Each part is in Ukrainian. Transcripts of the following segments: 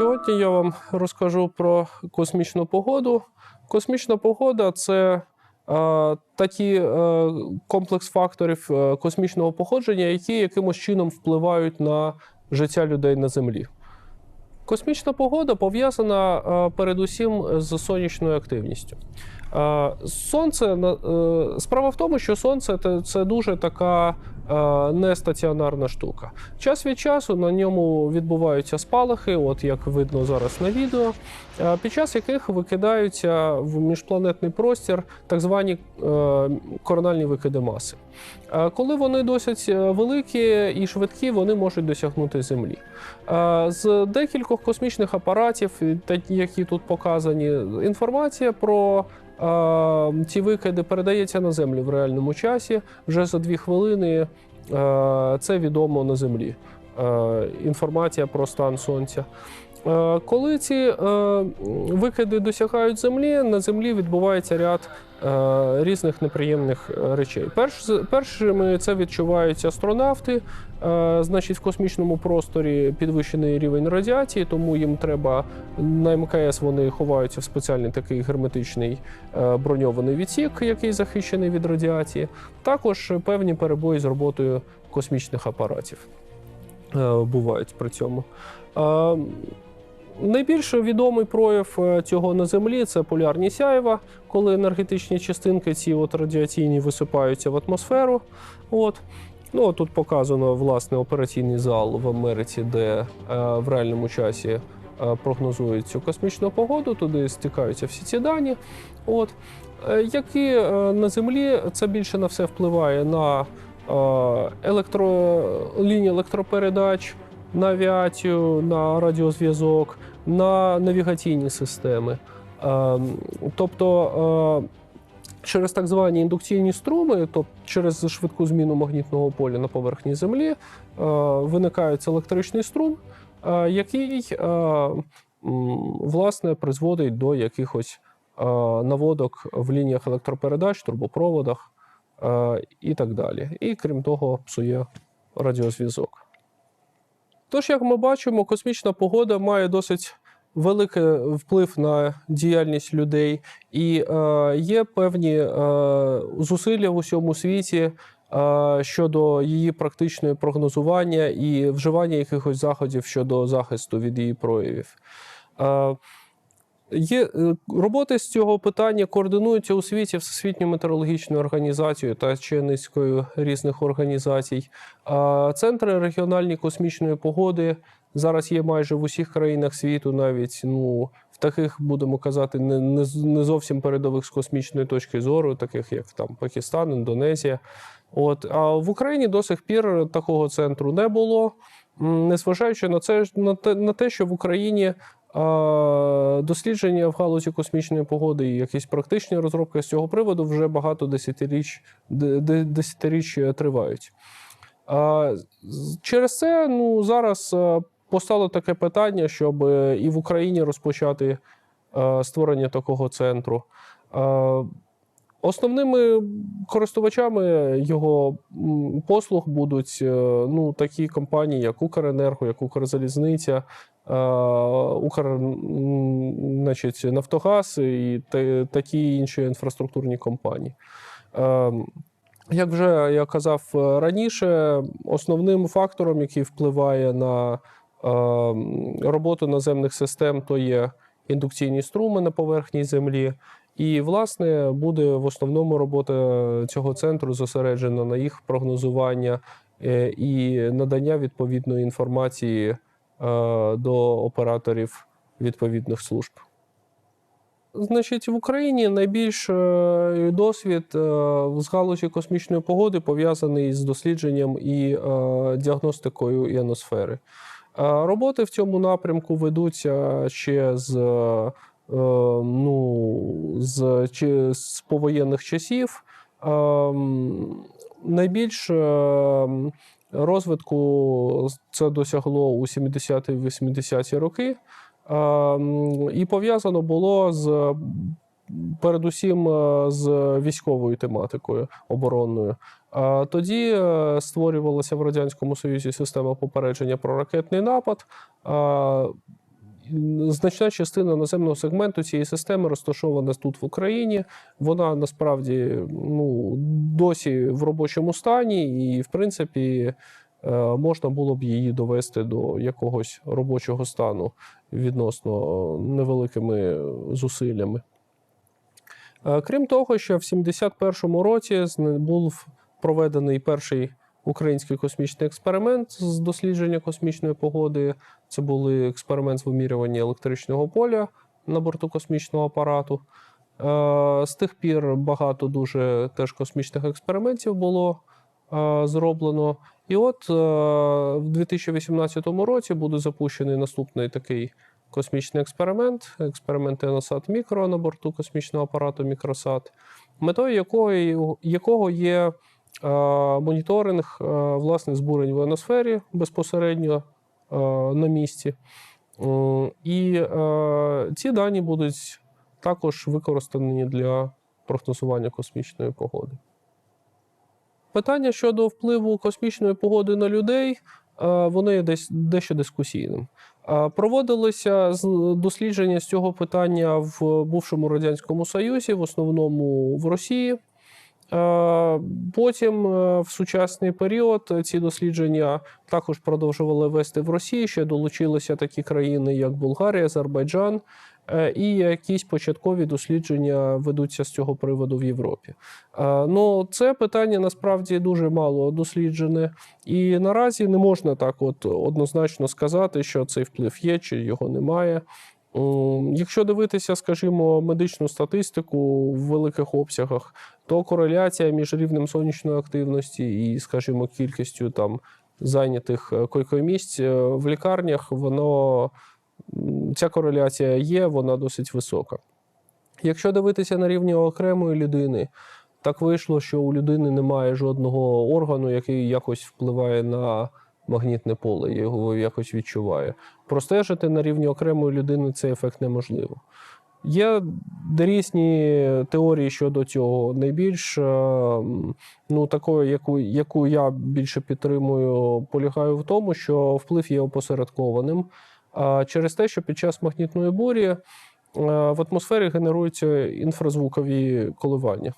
Сьогодні я вам розкажу про космічну погоду. Космічна погода це е, такі е, комплекс факторів е, космічного походження, які якимось чином впливають на життя людей на Землі. Космічна погода пов'язана е, передусім з сонячною активністю. Е, Сонце е, справа в тому, що сонце це- дуже така е, нестаціонарна штука. Час від часу на ньому відбуваються спалахи, от як видно зараз на відео, під час яких викидаються в міжпланетний простір так звані корональні викиди маси. Коли вони досить великі і швидкі, вони можуть досягнути Землі. З декількох космічних апаратів, які тут показані, інформація про ці викиди передаються на Землю в реальному часі. Вже за дві хвилини це відомо на Землі. Інформація про стан Сонця. Коли ці викиди досягають Землі, на Землі відбувається ряд різних неприємних е, речей. Перш, першими це відчувають астронавти. Е, Значить, в космічному просторі підвищений рівень радіації, тому їм треба на МКС вони ховаються в спеціальний такий герметичний е, броньований відсік, який захищений від радіації. Також певні перебої з роботою космічних апаратів е, бувають при цьому. Найбільш відомий прояв е, цього на землі це полярні сяйва, коли енергетичні частинки ці от радіаційні висипаються в атмосферу. От. Ну, тут показано власне операційний зал в Америці, де е, в реальному часі е, прогнозують цю космічну погоду, туди стикаються всі ці дані. От. Які на землі це більше на все впливає на електро... лінії електропередач, на авіацію, на радіозв'язок, на навігаційні системи. Е, Тобто е, через так звані індукційні струми, тобто через швидку зміну магнітного поля на поверхні Землі, е, виникається електричний струм, е, який власне призводить до якихось наводок в лініях електропередач, турбопроводах і так далі. І крім того, псує радіозв'язок. Тож, як ми бачимо, космічна погода має досить великий вплив на діяльність людей, і е, є певні е, зусилля в усьому світі е, щодо її практичної прогнозування і вживання якихось заходів щодо захисту від її проявів. Е, Є е, роботи з цього питання координуються у світі Всесвітньою метеорологічною організацією та ще різних організацій. Центри регіональної космічної погоди зараз є майже в усіх країнах світу, навіть ну в таких будемо казати, не, не, не зовсім передових з космічної точки зору, таких як там Пакистан, Індонезія. От а в Україні до сих пір такого центру не було. Незважаючи на це на те, на те, що в Україні а, дослідження в галузі космічної погоди і якісь практичні розробки з цього приводу вже багато десятиріч, де- де- десятиріч е, тривають. А, Через це ну, зараз е, постало таке питання, щоб е, і в Україні розпочати е, створення такого центру. Е, Основними користувачами його послуг будуть ну, такі компанії, як Укренерго, як Укрзалізниця, Укр, значить, Нафтогаз і такі інші інфраструктурні компанії. Як вже я казав раніше, основним фактором, який впливає на роботу наземних систем, то є індукційні струми на поверхні Землі. І, власне, буде в основному робота цього центру зосереджена на їх прогнозування е, і надання відповідної інформації е, до операторів відповідних служб. Значить, в Україні найбільш е, досвід е, з галузі космічної погоди пов'язаний з дослідженням і е, діагностикою іоносфери. Е, Роботи в цьому напрямку ведуться ще з, е, ну, з, чи, з повоєнних часів. Е, м, Найбільш е, розвитку це досягло у 70-80-ті роки. Ем, І пов'язано було з передусім е, з військовою тематикою оборонною. Тоді е, створювалася в Радянському Союзі система попередження про ракетний напад. Значна частина наземного сегменту цієї системи розташована тут в Україні. Вона насправді ну, досі в робочому стані, і в принципі е, можна було б її довести до якогось робочого стану відносно невеликими зусиллями. Е, Крім того, що в 71-му році був проведений перший український космічний експеримент з дослідження космічної погоди. Це був експеримент з вимірювання електричного поля на борту космічного апарату. Е, З тих пір багато дуже теж космічних експериментів було е, зроблено. І от е, в 2018 році буде запущений наступний такий космічний експеримент, експеримент Еносат Мікро на борту космічного апарату Мікросат, метою якої, якого є моніторинг власне збурень в іоносфері безпосередньо на місці. І ці дані будуть також використані для прогнозування космічної погоди. Питання щодо впливу космічної погоди на людей, воно є десь дещо дискусійним. Проводилися дослідження з цього питання в бувшому радянському Союзі, в основному в Росії. Е, Потім е, в сучасний період ці дослідження також продовжували вести в Росії. Ще долучилися такі країни, як Болгарія, Азербайджан, е, і якісь початкові дослідження ведуться з цього приводу в Європі. Ну, це питання насправді дуже мало досліджене, і наразі не можна так от однозначно сказати, що цей вплив є чи його немає. М, Якщо дивитися, скажімо, медичну статистику в великих обсягах, то кореляція між рівнем сонячної активності і, скажімо, кількістю там зайнятих е, койкомісць е, в лікарнях, воно ця кореляція є, вона досить висока. Якщо дивитися на рівні окремої людини, так вийшло, що у людини немає жодного органу, який якось впливає на магнітне поле, його якось відчуває. Простежити на рівні окремої людини цей ефект неможливо. Є різні теорії щодо цього. Найбільш е, ну, такою, яку, яку я більше підтримую, полягає в тому, що вплив є опосередкованим. Через те, що під час магнітної бурі е, в атмосфері генеруються інфразвукові коливання,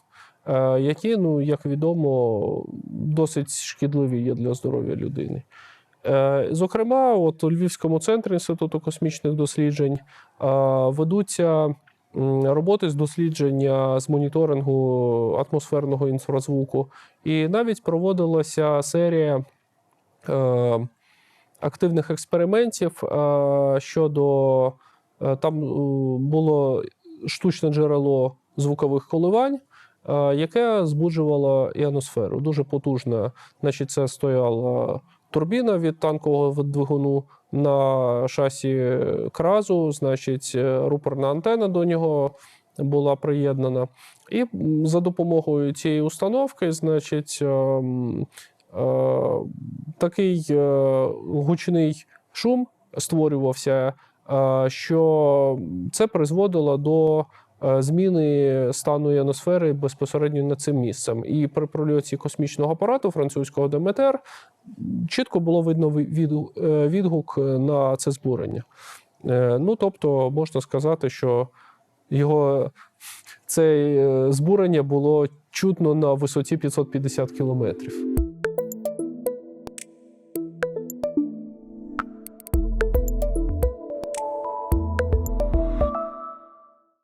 які, ну, як відомо, досить шкідливі є для здоров'я людини. Е, Зокрема, от у Львівському центрі Інституту космічних досліджень е, ведуться роботи з дослідження з моніторингу атмосферного інфразвуку, і навіть проводилася серія е, активних експериментів е, щодо е, там е, було штучне джерело звукових коливань. Е, Яке збуджувало іоносферу. Дуже потужна. Значить, це стояла турбіна від танкового двигуну на шасі кразу, значить, е, рупорна антена до нього була приєднана. І за допомогою цієї установки, значить, е, такий гучний шум створювався, що це призводило до зміни стану іоносфери безпосередньо над цим місцем. І при прольоті космічного апарату французького ДМТР чітко було видно е, відгук на це збурення. Е, Ну, тобто, можна сказати, що його це е, збурення було чутно на висоті 550 кілометрів.